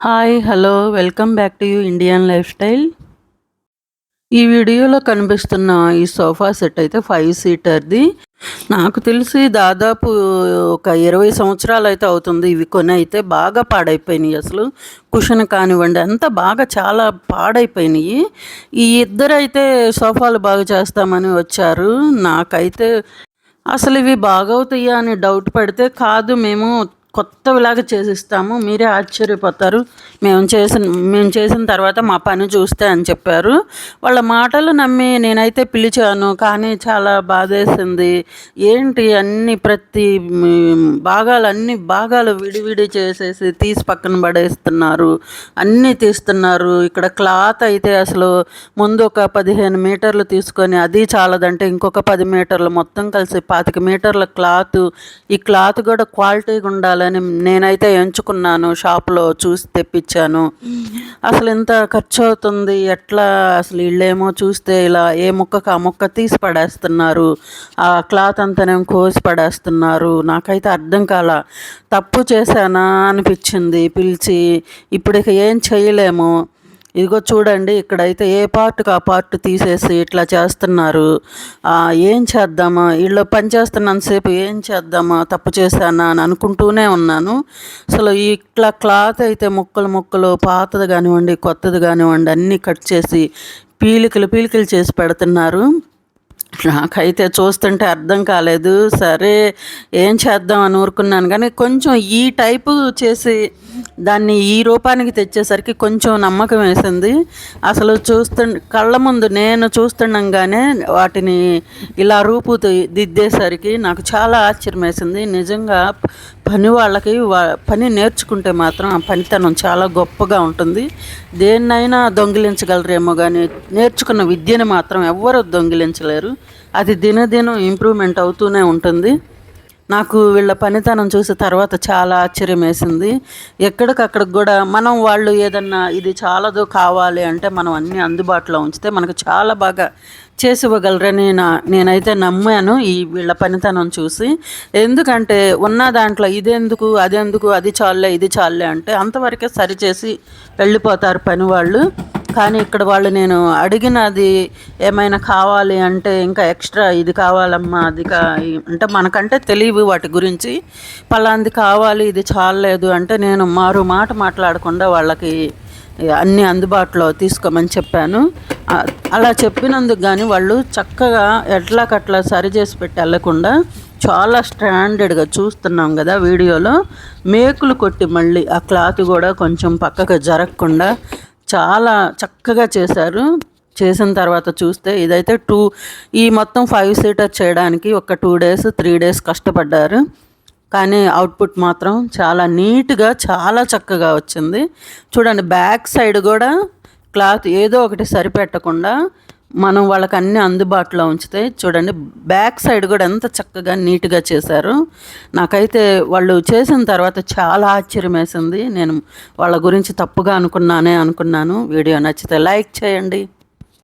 Hi hello welcome back to you Indian life style. ఈ వీడియోలో కనిపిస్తున్న ఈ సోఫా సెట్ అయితే ఫైవ్ సీటర్ది. నాకు తెలిసి దాదాపు ఒక ఇరవై సంవత్సరాలు అయితే అవుతుంది ఇవి కొని అయితే బాగా పాడైపోయినాయి అసలు. కుషన్ కానివ్వండి అంతా బాగా చాలా పాడైపోయినాయి. ఈ ఇద్దరైతే సోఫాలు బాగా చేస్తామని వచ్చారు. నాకైతే అసలు ఇవి బాగవుతాయా అని డౌట్ పడితే కాదు మేము కొత్తవిలాగా చేసిస్తాము. మీరే ఆశ్చర్యపోతారు. మేము చేసిన మేము చేసిన తర్వాత మా పని చూస్తే అని చెప్పారు. వాళ్ళ మాటలు నమ్మి నేనైతే పిలిచాను. కానీ చాలా బాధేసింది. ఏంటి అన్ని ప్రతి భాగాలు అన్ని భాగాలు విడివిడి చేసేసి తీసి పక్కన పడేస్తున్నారు. అన్నీ తీస్తున్నారు. ఇక్కడ క్లాత్ అయితే అసలు ముందు ఒక పదిహేను మీటర్లు తీసుకొని అది చాలదంటే ఇంకొక పది మీటర్లు మొత్తం కలిసి పాతిక మీటర్ల క్లాత్. ఈ క్లాత్ కూడా క్వాలిటీగా ఉండాలి అని నేనైతే ఎంచుకున్నాను షాప్లో చూసి తెప్పించాను. అసలు ఎంత ఖర్చు అవుతుంది ఎట్లా అసలు వీళ్ళేమో చూస్తే ఇలా ఏ ముక్కకు ఆ ముక్క తీసి పడేస్తున్నారు ఆ క్లాత్ అంతానేమో కోసి పడేస్తున్నారు. నాకైతే అర్థం కాల తప్పు చేశానా అనిపించింది పిలిచి ఇప్పుడు ఇక ఏం చేయలేము. ఇదిగో చూడండి ఇక్కడైతే ఏ పార్ట్కి ఆ పార్ట్ తీసేసి ఇట్లా చేస్తున్నారు. ఏం చేద్దామా? వీళ్ళు పనిచేస్తున్నంతసేపు ఏం చేద్దామా? తప్పు చేశానా అని అనుకుంటూనే ఉన్నాను. అసలు ఇట్లా క్లాత్ అయితే ముక్కలు ముక్కలు పాతది కానివ్వండి కొత్తది కానివ్వండి అన్నీ కట్ చేసి పీలికలు పీలికలు చేసి పెడుతున్నారు. నాకైతే చూస్తుంటే అర్థం కాలేదు. సరే ఏం చేద్దాం అని ఊరుకున్నాను. కానీ కొంచెం ఈ టైపు చేసి దాన్ని ఈ రూపానికి తెచ్చేసరికి కొంచెం నమ్మకం వేసింది. అసలు చూస్తు కళ్ళ ముందు నేను చూస్తుండగానే వాటిని ఇలా రూపు దిద్దేసరికి నాకు చాలా ఆశ్చర్యం వేసింది. నిజంగా పని వాళ్ళకి పని నేర్చుకుంటే మాత్రం ఆ పనితనం చాలా గొప్పగా ఉంటుంది. దేన్నైనా దొంగిలించగలరేమో కానీ నేర్చుకున్న విద్యను మాత్రం ఎవ్వరూ దొంగిలించలేరు. అది దినదినం ఇంప్రూవ్మెంట్ అవుతూనే ఉంటుంది. నాకు వీళ్ళ పనితనం చూసిన తర్వాత చాలా ఆశ్చర్యం వేసింది. ఎక్కడికక్కడికి కూడా మనం వాళ్ళు ఏదన్నా ఇది చాలదు కావాలి అంటే మనం అన్నీ అందుబాటులో ఉంచితే మనకు చాలా బాగా చేసి ఇవ్వగలరని నా నేనైతే నమ్మాను ఈ వీళ్ళ పనితనం చూసి. ఎందుకంటే ఉన్న దాంట్లో ఇదెందుకు అదెందుకు అది చాలే ఇది చాలే అంటే అంతవరకే సరిచేసి వెళ్ళిపోతారు పని వాళ్ళు కానీ ఇక్కడ వాళ్ళు నేను అడిగినది ఏమైనా కావాలి అంటే ఇంకా ఎక్స్ట్రా ఇది కావాలమ్మా అది కా అంటే మనకంటే తెలియవు వాటి గురించి. పలాంది కావాలి ఇది చాలలేదు అంటే నేను మారు మాట మాట్లాడకుండా వాళ్ళకి అన్నీ అందుబాటులో తీసుకోమని చెప్పాను. అలా చెప్పినందుకు కానీ వాళ్ళు చక్కగా ఎట్లాకట్లా సరి చేసి పెట్టి వెళ్ళకుండా చాలా స్టాండర్డ్గా చూస్తున్నాం కదా వీడియోలో. మేకులు కొట్టి మళ్ళీ ఆ క్లాత్ కూడా కొంచెం పక్కకు జరగకుండా చాలా చక్కగా చేశారు. చేసిన తర్వాత చూస్తే ఇదైతే టూ ఈ మొత్తం ఫైవ్ సీటర్ చేయడానికి ఒక టూ డేస్ త్రీ డేస్ కష్టపడ్డారు. కానీ అవుట్పుట్ మాత్రం చాలా నీట్గా చాలా చక్కగా వచ్చింది. చూడండి బ్యాక్ సైడ్ కూడా క్లాత్ ఏదో ఒకటి సరిపెట్టకుండా మనం వాళ్ళకి అన్నీ అందుబాటులో ఉంచితే చూడండి బ్యాక్ సైడ్ కూడా ఎంత చక్కగా నీట్గా చేశారు. నాకైతే వాళ్ళు చేసిన తర్వాత చాలా ఆశ్చర్యం వేసింది. నేను వాళ్ళ గురించి తప్పుగా అనుకున్నానే అనుకున్నాను. వీడియో నచ్చితే లైక్ చేయండి.